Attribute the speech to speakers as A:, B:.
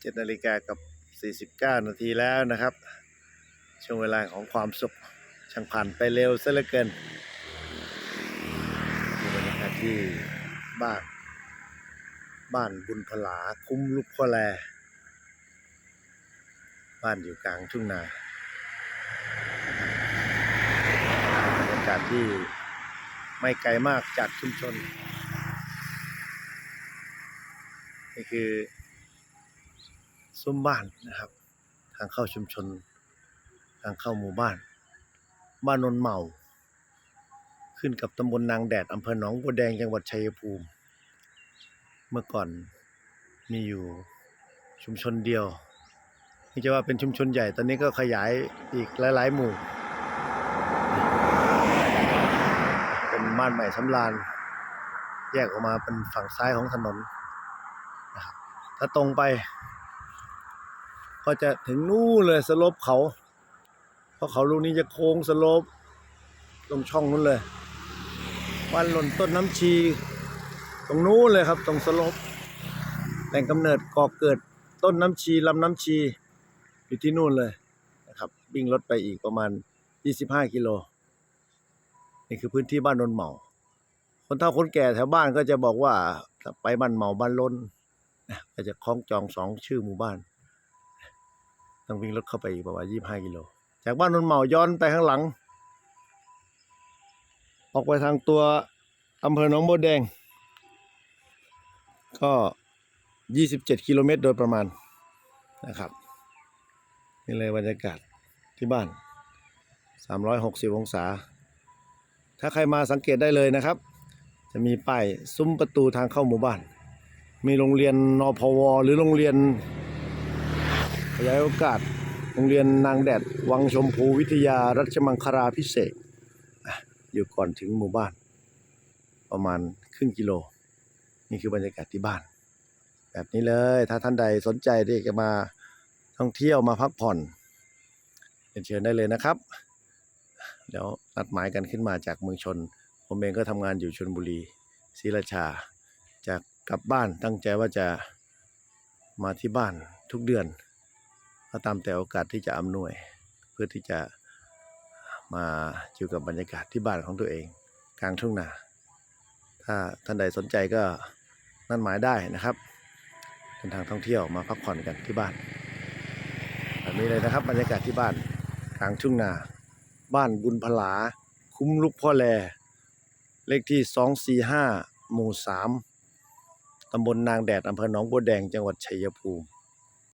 A: 7นาฬิกากับ 49 นาทีแล้วนะครับ ช่วงเวลาของความสุขช่างผ่านไปเร็วซะเหลือเกินบรรยากาศที่บ้านบ้านบุญพลาคุ้มลูกพ่อแล บ้านอยู่กลางทุ่งนาบรรยากาศที่ไม่ไกลมากจากชุมชน นี่คือ ซุ้มบ้านนะครับ ทางเข้าชุมชน ทางเข้าหมู่บ้าน บ้านนนเหมา ขึ้นกับตำบลนางแดดอำเภอหนองบัวแดงจังหวัดชัยภูมิ เมื่อก่อนมีอยู่ชุมชนเดียวนี่จะว่าเป็นชุมชนใหญ่ ตอนนี้ก็ขยายอีกหลาย ๆ หมู่ เป็นบ้านใหม่สำราญแยกออกมาเป็นฝั่งซ้ายของถนนนะครับถ้าตรงไป ก็จะถึงนู่นเลยสลปเขา เพราะเขาลูกนี้จะโค้งสลปตรงช่องนู้นเลย วันหล่นต้นน้ำชี ตรงนู้นเลยครับ ตรงสลปแหล่งกำเนิดก่อเกิดต้นน้ำชีลำน้ำชีอยู่ที่นู่นเลยนะครับวิ่งรถไปอีกประมาณ 25 กิโลนี่คือพื้นที่บ้านนนเหมา คนเฒ่าคนแก่แถวบ้านก็จะบอกว่าไปบ้านเหมาบ้านล้นก็จะคล้องจองสองชื่อหมู่บ้าน ต้องวิ่งรถเข้าไปอีกประมาณ25กิโล จากบ้านนนเหมาย้อนไปข้างหลัง ออกไปทางตัวอำเภอหนองบัวแดง ก็27กิโลเมตรโดยประมาณนะครับ นี่เลยบรรยากาศที่บ้าน360องศา ถ้าใครมาสังเกตได้เลยนะครับ จะมีป้ายซุ้มประตูทางเข้าหมู่บ้าน มีโรงเรียนนพว หรือโรงเรียน ขยายโอกาส โรงเรียนนางแดด วังชมพูวิทยารัชมังคลาพิเศษอยู่ก่อนถึงหมู่บ้าน ประมาณครึ่งกิโล นี่คือบรรยากาศที่บ้าน แบบนี้เลย ถ้าท่านใดสนใจที่จะมาท่องเที่ยวมาพักผ่อนเรียนเชิญได้เลยนะครับเดี๋ยวนัดหมายกันขึ้นมาจากเมืองชน ผมเองก็ทำงานอยู่ชนบุรีศรีราชาจะกลับบ้านตั้งใจว่าจะมาที่บ้านทุกเดือน ก็ตามแต่โอกาสที่จะอำนวย เพื่อที่จะมาอยู่กับบรรยากาศที่บ้านของตัวเองกลางทุ่งนา ถ้าท่านใดสนใจก็นัดหมายได้นะครับเดินทางท่องเที่ยวมาพักผ่อนกันที่บ้านแบบนี้เลยนะครับ บรรยากาศที่บ้านกลางทุ่งนา บ้านบุญพลา คุ้มลูกพ่อแล เลขที่ 245 หมู่ 3 ตำบลนางแดดอำเภอหนองบัวแดงจังหวัดชัยภูมิ